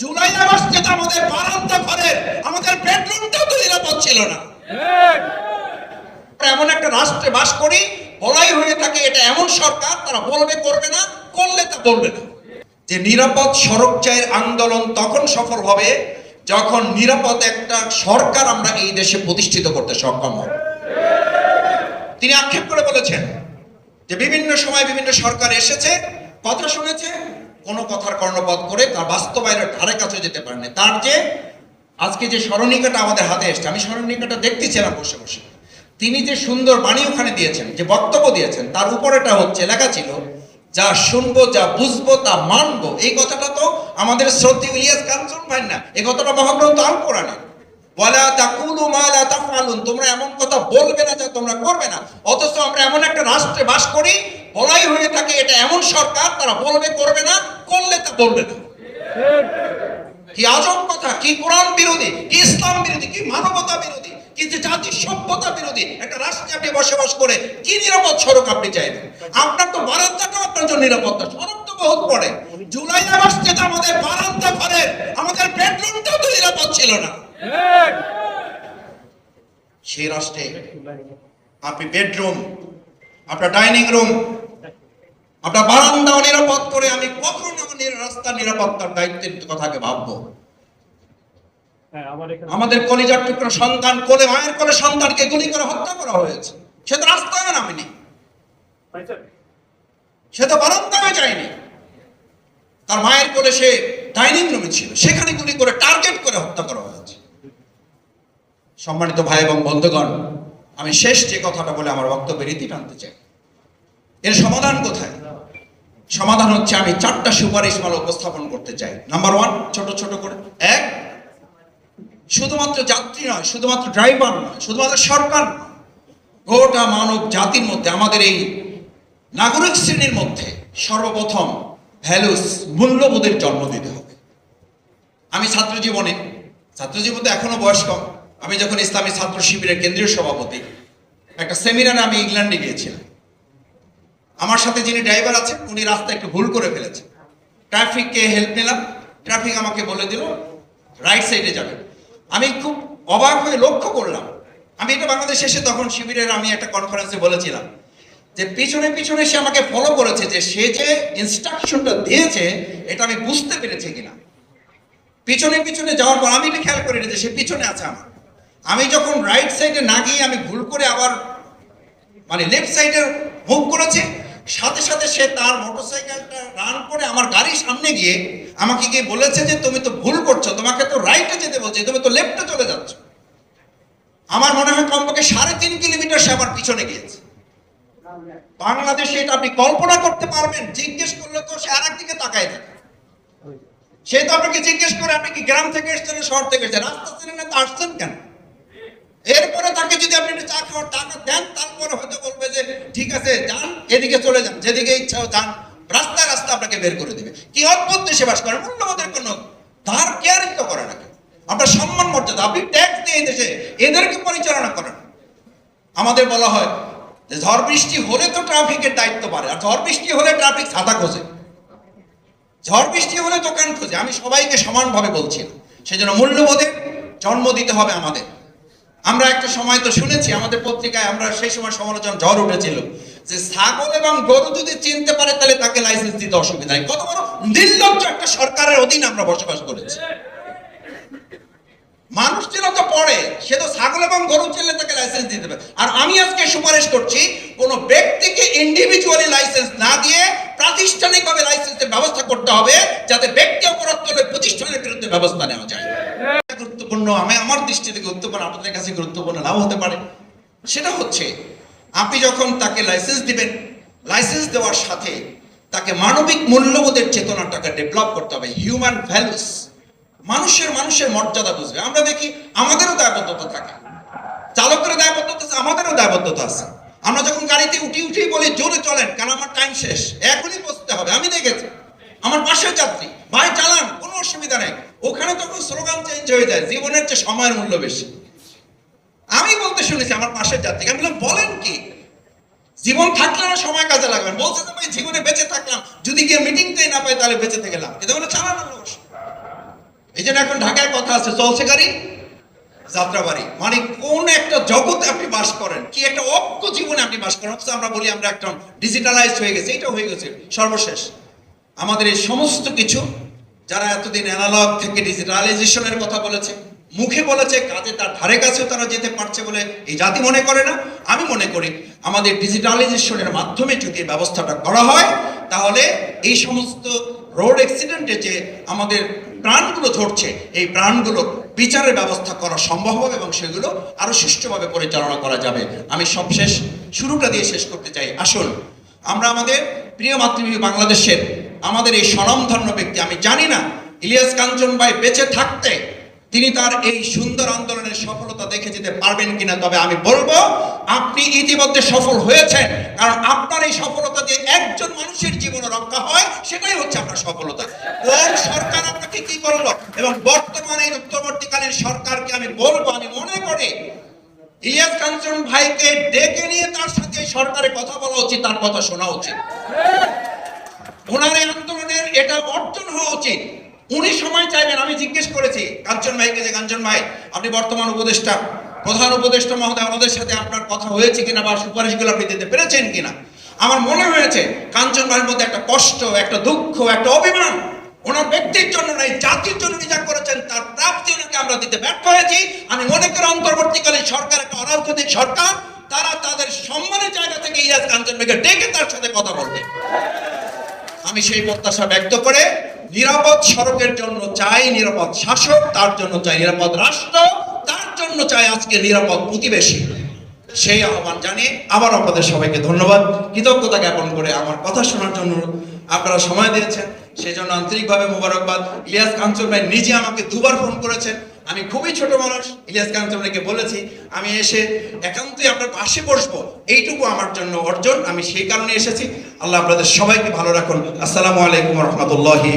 জুলাই আগস্টে তো আমাদের বারান্দা ঘরের আমাদের বেডরুমটাও তো নিরাপদ ছিল না। এমন একটা রাষ্ট্রে বাস করি বলাই হয়ে থাকে, এটা এমন সরকার, তারা বলবে, করবে না, করলে তা বলবে না। যে নিরাপদ সড়ক চায়ের আন্দোলন তখন সফল হবে, যখন নিরাপদ একটা সরকার আমরা এই দেশে প্রতিষ্ঠিত করতে সক্ষম হব। তিনি আক্ষেপ করে বলেছেন যে বিভিন্ন সময় বিভিন্ন সরকার এসেছে, কথা শুনেছে কোনো কথার কর্ণপাত করে তার বাস্তবায়নের ধারে কাছে যেতে পারেনি। তার যে আজকে যে স্মরণিকাটা আমাদের হাতে এসছে, আমি স্মরণিকাটা দেখতেছিলাম বসে বসে। তিনি যে সুন্দর বাণী ওখানে দিয়েছেন, যে বক্তব্য দিয়েছেন, তার উপরেটা হচ্ছে, লেখা ছিল, যা শুনব, যা বুঝব, তা মানবো। এই কথাটা তো আমাদের শ্রদ্ধেয় ইলিয়াস কাঞ্চন ভাই না, এই কথাটা মহাগ্রন্থ আল কোরআনে। তোমরা এমন কথা বলবে না যা তোমরা করবে না। অথচ আমরা এমন একটা রাষ্ট্রে বাস করি, বলাই হয়ে থাকে এটা এমন সরকার, তারা বলবে, করবে না। করলে তা বলবে না। কি আজব কথা, কি কোরআন বিরোধী, কি ইসলাম বিরোধী, কি মানবতা বিরোধী, কি যে জাতির সভ্যতা বিরোধী, একটা রাষ্ট্রে আপনি বসবাস করে কি নিরাপদ সড়ক আপনি চাইবেন? আপনার তো আপনার জন্য নিরাপত্তা, সড়ক তো বহুত পড়ে। জুলাই তো আমাদের বারান্দা ঘরের, আমাদের বেডরুমটাও তো নিরাপদ ছিল না। সেই রাষ্ট্রে আপনি বেডরুম, আপনার ডাইনিং রুম, আপনার বারান্দাও নিরাপদ করে আমি কখন আমার নির- রাস্তার নিরাপত্তার দায়িত্বের কথাকে ভাববো। হ্যাঁ আমাদের কলিজার টুকরো সন্তান কোলে মায়ের কোলে সন্তানকে গুলি করে হত্যা করা হয়েছে। সে তো রাস্তায় নামেনি। সে তো বারান্দায় যায়নি। তার মায়ের কোলে সে ডাইনিং রুমে ছিল। সেখানে গুলি করে টার্গেট করে হত্যা করা হয়েছে। সম্মানিত ভাই এবং বন্ধুগণ আমি শেষ যে কথাটা বলে আমার বক্তব্যের রীতি টানতে চাই। এর সমাধান কোথায়? সমাধান হচ্ছে, আমি চারটা সুপারিশ মাল উপস্থাপন করতে চাই। নাম্বার ওয়ান ছোট ছোট করে। এক, শুধুমাত্র যাত্রী নয়, শুধুমাত্র ড্রাইভার নয়, শুধুমাত্র সরকার গোটা মানব জাতির মধ্যে, আমাদের এই নাগরিক শ্রেণির মধ্যে সর্বপ্রথম ভ্যালুস মূল্যবোধের জন্ম দিতে হবে। আমি ছাত্র জীবনে ছাত্র জীবনে এখনও বয়স কম আমি যখন ইসলামী ছাত্র শিবিরের কেন্দ্রীয় সভাপতি, একটা সেমিনারে আমি ইংল্যান্ডে গিয়েছিলাম। আমার সাথে যিনি ড্রাইভার আছেন, উনি রাস্তা একটু ভুল করে ফেলেছেন। ট্রাফিককে হেল্প নিলাম। ট্রাফিক আমাকে বলে দিল রাইট সাইডে যাবেন। আমি খুব অবাক হয়ে লক্ষ্য করলাম। আমি এটা বাংলাদেশ এসে তখন শিবিরের আমি একটা কনফারেন্সে বলেছিলাম যে পিছনে পিছনে সে আমাকে ফলো করেছে যে সে যে ইনস্ট্রাকশনটা দিয়েছে, এটা আমি বুঝতে পেরেছি কিনা। পিছনে পিছনে যাওয়ার পর আমি এটা খেয়াল করিনি যে সে পিছনে আছে আমার। আমি যখন রাইট সাইডে না গিয়ে আমি ভুল করে আবার মানে লেফট সাইডে মুভ করেছে সাথে সাথে সে তার মোটরসাইকেলটা রান করে আমার গাড়ির সামনে গিয়ে আমাকে গিয়ে বলেছে যে, তুমি তো ভুল করছ, তোমাকে তো রাইটে যেতে বলছে, তুমি তো লেফটে চলে যাচ্ছ। আমার মনে হয় কমপক্ষে সাড়ে তিন কিলোমিটার সে আমার পিছনে গিয়েছে। বাংলাদেশে এটা আপনি কল্পনা করতে পারবেন, জিজ্ঞেস করলে তো সে আর একদিকে তাকায় থাকে। সে তো আপনাকে জিজ্ঞেস করে, আপনি কি গ্রাম থেকে এসছেন শহর থেকে এসছেন? রাস্তা চেনেন না, তো আসছেন কেন? এরপরে তাকে যদি আপনি চা খাওয়ার টাকা দেন, তারপরে হয়তো বলবে যে, ঠিক আছে, যান, এদিকে চলে যান, যেদিকে ইচ্ছা যান। রাস্তা রাস্তা আপনাকে বের করে দেবে। কি অদ্ভুত দেশে বাস করেন মূল্যবোধের কোনো তার কেয়ারিং তো করে না। আপনার সম্মান, মর্যাদা, আপনি ট্যাক্স দিয়ে দেশে এদেরকে পরিচালনা করেন। আমাদের বলা হয় যে, ঝড় বৃষ্টি হলে তো ট্রাফিকের দায়িত্ব পারে আর ঝড় বৃষ্টি হলে ট্রাফিক ছাতা খোঁজে। ঝড় বৃষ্টি হলে দোকান খোঁজে, আমি সবাইকে সমানভাবে বলছি না। সেজন্য মূল্যবোধের জন্ম দিতে হবে আমাদের। আমরা একটা সময় তো শুনেছি, আমাদের পত্রিকায় আমরা সেই সময় সমালোচনা ঝড় উঠেছিল যে ছাগল এবং গরু যদি চিনতে পারে তাহলে তাকে লাইসেন্স দিতে অসুবিধা কত বড় নির্লজ্জ একটা সরকারের অধীনে আমরা বসবাস করেছি। মানুষ যেন তো পড়ে, সে তো ছাগল এবং গরু চিনলে তাকে লাইসেন্স দিতে হবে আর আমি আজকে সুপারিশ করছি, কোন ব্যক্তিকে ইন্ডিভিজুয়ালি লাইসেন্স না দিয়ে প্রাতিষ্ঠানিকভাবে লাইসেন্সের ব্যবস্থা করতে হবে, যাতে ব্যক্তি অপরাধ করলে প্রতিষ্ঠানের বিরুদ্ধে ব্যবস্থা নেওয়া যায়। গুরুত্বপূর্ণ, আমি আমার দৃষ্টি থেকে গুরুত্বপূর্ণ, আপনাদের কাছে গুরুত্বপূর্ণ নাও হতে পারে। সেটা হচ্ছে, আপনি যখন তাকে লাইসেন্স দিবেন লাইসেন্স দেওয়ার সাথে তাকে মানবিক মূল্যবোধের চেতনাটাকে ডেভেলপ করতে হবে হিউম্যান ভ্যালুস মানুষের মানুষের মর্যাদা বুঝবে। আমরা দেখি, আমাদেরও দায়বদ্ধতা থাকে। চালকের দায়বদ্ধতা আছে, আমাদেরও দায়বদ্ধতা আছে। আমরা যখন গাড়িতে উঠি উঠি বলি, জোরে চলেন, কারণ আমার টাইম শেষ। এখনই বসতে হবে। আমি দেখেছি, আমার পাশের যাত্রী, ভাই, চালান, কোনো অসুবিধা নেই। ওখানে তখন স্লোগান চেঞ্জ হয়ে যায়, জীবনের চেয়ে সময়ের মূল্য বেশি। আমি বলতে শুনেছি আমার পাশের যাত্রীকে আমি বললাম, বলেন কি? জীবন থাকলে না সময় কাজে লাগবে? বলছে যে, ভাই, জীবনে বেঁচে থাকলাম। যদি গিয়ে মিটিংটাই না পাই তাহলে বেঁচে থেকে লাভ কিন্তু বলে চালানো এই জন্য এখন ঢাকায় কথা আছে, চলছে গাড়ি যাত্রাবাড়ি মানে কোন একটা জগতে আপনি বাস করেন, কি একটা অজ্ঞ জীবনে আপনি বাস করেন? অথচ আমরা বলি আমরা একটা ডিজিটালাইজ হয়ে গেছে এটা হয়ে গেছে, সর্বশেষ। আমাদের এই সমস্ত কিছু যারা এতদিন অ্যানালগ থেকে ডিজিটালাইজেশনের কথা বলেছে, মুখে বলেছে, কাজে তার ধারে কাছেও তারা যেতে পারছে বলে এই জাতি মনে করে না। আমি মনে করি আমাদের ডিজিটালাইজেশনের মাধ্যমে যদি ব্যবস্থাটা করা হয়, তাহলে এই সমস্ত রোড অ্যাক্সিডেন্টে যে আমাদের প্রাণগুলো ধরছে, এই প্রাণগুলো বিচারের ব্যবস্থা করা সম্ভব হবে এবং সেগুলো আরও সুষ্ঠুভাবে পরিচালনা করা যাবে। আমি সবশেষ শুরুটা দিয়ে শেষ করতে চাই। আসুন, আমরা আমাদের প্রিয় মাতৃভূমি বাংলাদেশের আমাদের এই স্বনামধন্য ব্যক্তি, আমি জানি না, ইলিয়াস কাঞ্চন ভাই বেঁচে থাকতে তিনি তার এই সুন্দর আন্দোলনের সফলতা দেখে যেতে পারবেন কিনা, তবে আমি বলব, আপনি ইতিমধ্যে সফল হয়েছেন, কারণ আপনার এই সফলতা যে একজন মানুষের জীবন রক্ষা হয়, সেটাই হচ্ছে আপনার সফলতা। কোন সরকার আপনাকে কি করল? এবং বর্তমানে উত্তরবর্তীকালীন সরকারকে আমি বলব, আমি মনে করি, ইলিয়াস কাঞ্চন ভাইকে ডেকে নিয়ে তার সাথে এই সরকারের কথা বলা উচিত, তার কথা শোনা উচিত। ওনার এই আন্দোলনের এটা অর্জন হওয়া উচিত। উনি সময় চাইবেন, আমি জিজ্ঞেস করেছি, কাঞ্চন ভাইকে যে, কাঞ্চন ভাই, আপনি বর্তমান উপদেষ্টা, প্রধান উপদেষ্টা মহোদয় ওনাদের সাথে আপনার কথা হয়েছে কিনা বা সুপারিশগুলো আপনি দিতে পেরেছেন কিনা? আমার মনে হয়েছে, কাঞ্চন ভাইয়ের মধ্যে একটা কষ্ট, একটা দুঃখ, একটা অভিমান, ওনার ব্যক্তির জন্য নাই জাতির জন্য নিজা করেছেন, তার প্রাপ্তি ওনাকে আমরা দিতে ব্যর্থ হয়েছি। আমি মনে করি অন্তর্বর্তীকালীন সরকার একটা অরাজনৈতিক সরকার, তারা তাদের সম্মানের জায়গা থেকে ইরাজ কাঞ্চন ভাইকে ডেকে তার সাথে কথা বলবে আমি সেই প্রত্যাশা ব্যক্ত করে নিরাপদ সড়কের জন্য চাই নিরাপদ শাসক, তার জন্য চাই নিরাপদ রাষ্ট্র, তার জন্য চাই আজকে নিরাপদ প্রতিবেশী। সেই আহ্বান জানিয়ে আবার আপনাদের সবাইকে ধন্যবাদ। কৃতজ্ঞতা জ্ঞাপন করে আমার কথা শোনার জন্য আপনারা সময় দিয়েছেন। সেই জন্য আন্তরিকভাবে মোবারকবাদ। ইলিয়াস কাঞ্চন ভাই নিজে আমাকে দুবার ফোন করেছেন। আমি খুবই ছোট মানুষ, ইলিয়াস কাঞ্চন তোমাকে বলেছি, আমি এসে একান্তই আপনার পাশে বসবো, এইটুকু আমার জন্য অর্জন, আমি সেই কারণে এসেছি। আল্লাহ আপনাদের সবাইকে ভালো রাখুন। আসসালামু আলাইকুম রহমতুল্লাহি